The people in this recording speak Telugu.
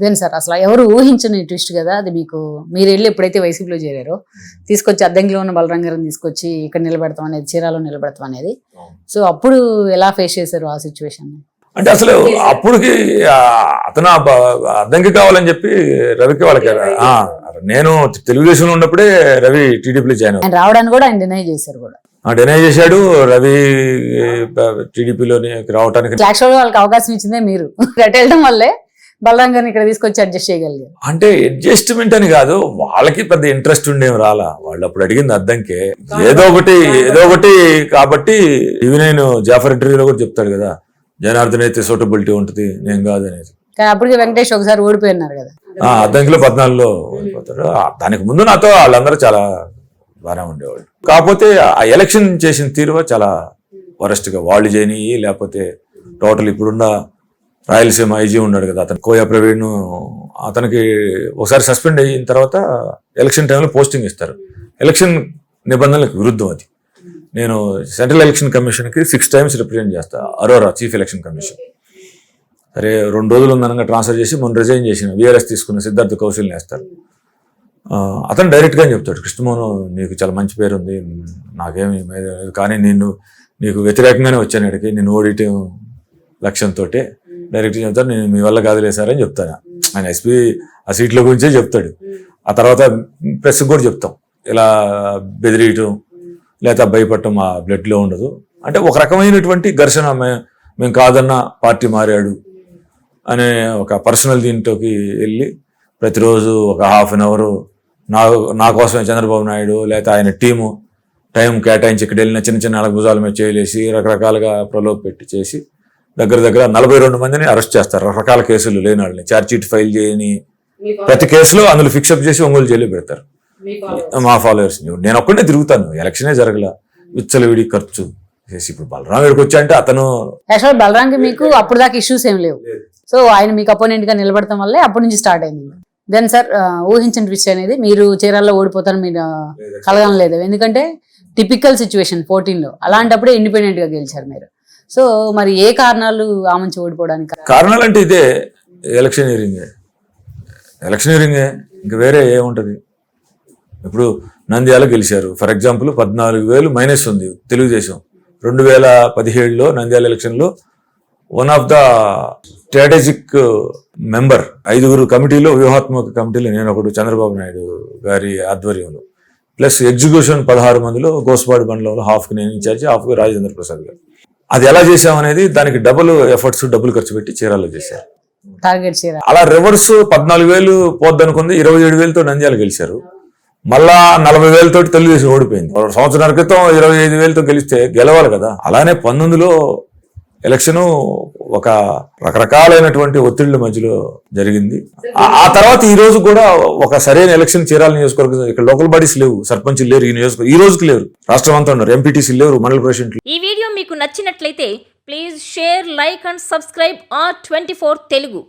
దేని సార్? అసలు ఎవరు ఊహించని ట్విస్ట్ కదా అది మీకు. మీరు వెళ్ళి ఎప్పుడైతే వైసీపీలో చేరారో తీసుకొచ్చి అద్దంకిలో ఉన్న బలరాం గారిని తీసుకొచ్చి ఇక్కడ నిలబెడతాం అనేది చీరాలో నిలబెడతాం అనేది. సో అప్పుడు ఎలా ఫేస్ చేశారు ఆ సిచ్యువేషన్ అంటే అసలు అప్పుడుకి అతను అద్దంకి కావాలని చెప్పి రవికి వాళ్ళకి నేను తెలుగుదేశంలో ఉన్నప్పుడే రవి టీడీపీలో జాయిన్ రావడానికి కూడా ఆయన డినై చేశారు కూడా. డినై చేశాడు రవి టీడీపీలోని రావడానికి వాళ్ళకి అవకాశం ఇచ్చిందే మీరు. వెళ్ళడం వల్లే బలరాం గారిని ఇక్కడ తీసుకొచ్చి అడ్జస్ట్ చేయగలిగారు. అంటే అడ్జస్ట్మెంట్ అని కాదు వాళ్ళకి పెద్ద ఇంట్రెస్ట్ ఉండేం రాలా. వాళ్ళు అప్పుడు అడిగింది అద్దంకే. ఏదో ఒకటి ఏదో ఒకటి కాబట్టి ఇవి నేను జాఫర్ ఇంటర్వ్యూలో కూడా చెప్తాడు కదా జనార్దన్ అయితే సూటబిలిటీ ఉంటుంది నేను కాదు అనేది. కానీ అప్పటికి వెంకటేష్ ఒకసారి ఓడిపోయినారు కదా. ఆ, అద్దంకిలో పద్నాలుగులో ఓడిపోతారు దానికి ముందు నాతో వాళ్ళందరూ చాలా బాగానే ఉండేవాళ్ళు. కాకపోతే ఆ ఎలక్షన్ చేసిన తీరువ చాలా వరస్ట్గా వాళ్ళు చేయని లేకపోతే టోటల్ ఇప్పుడున్న రాయలసీమ ఐజీ ఉన్నాడు కదా అతను కోయా ప్రవీణ్ అతనికి ఒకసారి సస్పెండ్ అయిన తర్వాత ఎలక్షన్ టైంలో పోస్టింగ్ ఇస్తారు. ఎలక్షన్ నిబంధనలకు విరుద్ధం అది. నేను సెంట్రల్ ఎలక్షన్ కమిషన్కి సిక్స్ టైమ్స్ రిప్రజెంట్ చేస్తాను అరోరా చీఫ్ ఎలక్షన్ కమిషన్. సరే రెండు రోజులు ఉందనగా ట్రాన్స్ఫర్ చేసి మొన్న రిజైన్ చేసిన విఆర్ఎస్ తీసుకున్న సిద్ధార్థ కౌశల్ని వేస్తారు. అతను డైరెక్ట్గా చెప్తాడు కృష్ణమోహన్ నీకు చాలా మంచి పేరు ఉంది నాకేమి లేదు. కానీ నేను నీకు వ్యతిరేకంగానే వచ్చాను ఇక్కడికి నేను ఓడిటం లక్ష్యంతో డైరెక్ట్గా చెప్తాను నేను మీ వల్ల కాదులే సార్ అని చెప్తాను. ఆయన ఎస్పీ ఆ సీట్ల గురించే చెప్తాడు. ఆ తర్వాత ప్రెస్కి కూడా చెప్తాం. ఇలా బెదిరియటం లేదా భయపడటం మా బ్లడ్లో ఉండదు. అంటే ఒక రకమైనటువంటి ఘర్షణ మే- మేము కాదన్న పార్టీ మారాడు అనే ఒక పర్సనల్ దీంట్లోకి వెళ్ళి ప్రతిరోజు ఒక హాఫ్ అన్ అవర్ నా నా కోసమే చంద్రబాబు నాయుడు లేకపోతే ఆయన టీము టైం కేటాయించి ఇక్కడ వెళ్ళిన చిన్న చిన్న భుజాల మీద చేయలేసి రకరకాలుగా ప్రలోభ పెట్టి చేసి దగ్గర దగ్గర నలభై రెండు మందిని అరెస్ట్ చేస్తారు. రకరకాల కేసులు లేని వాళ్ళని. ఛార్జ్ షీట్ ఫైల్ చేయని ప్రతి కేసులో అందులో ఫిక్సప్ చేసి ఒంగోలు జైలు పెడతారు. మా ఫాలోవర్స్ నేను ఒక్కడే తిరుగుతాను. ఎలక్షనే జరగల. విచ్చలవిడి ఖర్చు చేసి ఇప్పుడు బలరాం వీడికి వచ్చా అంటే అతను యాక్చువల్ బలరాంకి మీకు అప్పుడు దాకా ఇష్యూస్ ఏం లేవు. సో ఆయన మీకు అపోనెంట్గా నిలబడటం వల్లే అప్పటి నుంచి స్టార్ట్ అయింది. దెన్ సార్ ఊహించిన ట్విస్ట్ అనేది మీరు చీరాల్లో ఓడిపోతారు మీరు కలగడం లేదు. ఎందుకంటే టిపికల్ సిచ్యువేషన్ ఫోర్టీన్లో. అలాంటప్పుడే ఇండిపెండెంట్గా గెలిచారు మీరు. సో మరి ఏ కారణాలు ఆ ఓడిపోవడానికి కారణాలు అంటే ఇదే ఎలక్షనీరింగే ఎలక్షనీరింగే ఇంకా వేరే ఏముంటుంది ఇప్పుడు నంద్యాల గెలిచారు. ఫర్ ఎగ్జాంపుల్ పద్నాలుగు వేలు మైనస్ ఉంది తెలుగుదేశం. రెండు వేల పదిహేడులో నంద్యాల ఎలక్షన్లో one of the strategic member ఐదుగురు కమిటీలో వ్యూహాత్మక కమిటీలో నేను ఒకడు చంద్రబాబు నాయుడు గారి ఆధ్వర్యంలో. ప్లస్ ఎగ్జిక్యూషన్ పదహారు మందిలో గోస్పాడు మండలంలో హాఫ్కి నేను ఇన్ఛార్జి హాఫ్కి రాజేంద్ర ప్రసాద్ గారు. అది ఎలా చేసామనేది దానికి డబుల్ ఎఫర్ట్స్ డబ్బులు ఖర్చు పెట్టి చీరాల్లో చేశారు. టార్గెట్ చీర. అలా రివర్స్ పద్నాలుగు వేలు పోద్దనుకుంది ఇరవై ఏడు వేలతో నంద్యాల గెలిచారు. మళ్ళా నలభై వేలతో తెలుగుదేశం ఓడిపోయింది. సంవత్సరాల క్రితం ఇరవై ఐదు వేలతో గెలిస్తే గెలవాలి కదా. అలానే పంతొమ్మిదిలో ఎలక్షన్ ఒక రకరకాలైనటువంటి ఒత్తిళ్ళ మధ్యలో జరిగింది. ఆ- తర్వాత ఈ రోజు కూడా ఒక సరైన ఎలక్షన్ చీరాల నియోజకవర్గం ఇక్కడ లోకల్ బాడీస్ లేవు సర్పంచ్ లేరు ఈ నియోజకవర్గం ఈ రోజుకి లేరు రాష్ట్రం అంతా ఉన్నారు ఎంపీటీసీ లేరు మండల ప్రెసిడెంట్ ఈ వీడియో మీకు నచ్చినట్లయితే please share like and subscribe R twenty Telugu.